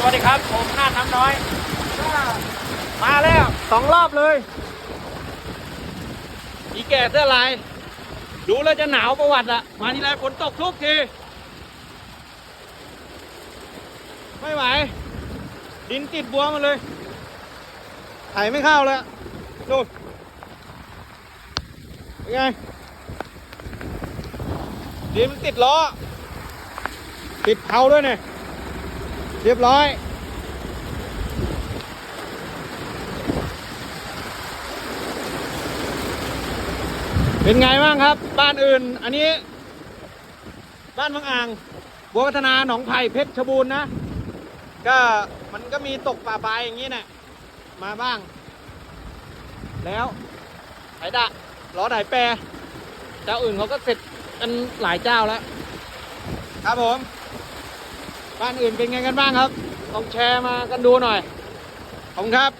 สวัสดีครับ ผมนาดน้ำน้อยก็มาแล้วสองรอบเลย อีแก่เสื้อลาย ดูแล้วจะหนาวประวัติอะมาทีไรฝนตกทุกที ไม่ไหว ดินติดบัวมาเลยไถไม่เข้าเลยอะดูเป็นไงดินมันติดล้อ ติดเผาด้วยเนี่ย เรียบร้อย เป็นไงบ้างครับ บ้านอื่น อันนี้ บ้านบางอ่างบัวพัฒนาหนองไผ่เพชรชบูรณ์นะ ก็มันก็มีตกป่าปลายอย่างนี้นะมาบ้าง แล้วไถดะล้อไถแปรเจ้าอื่นเขาก็เสร็จกันหลายเจ้าแล้ว ครับผม บ้านอื่นเป็นไงกันบ้างครับลองแชร์มากันดูหน่อย ขอบคุณครับ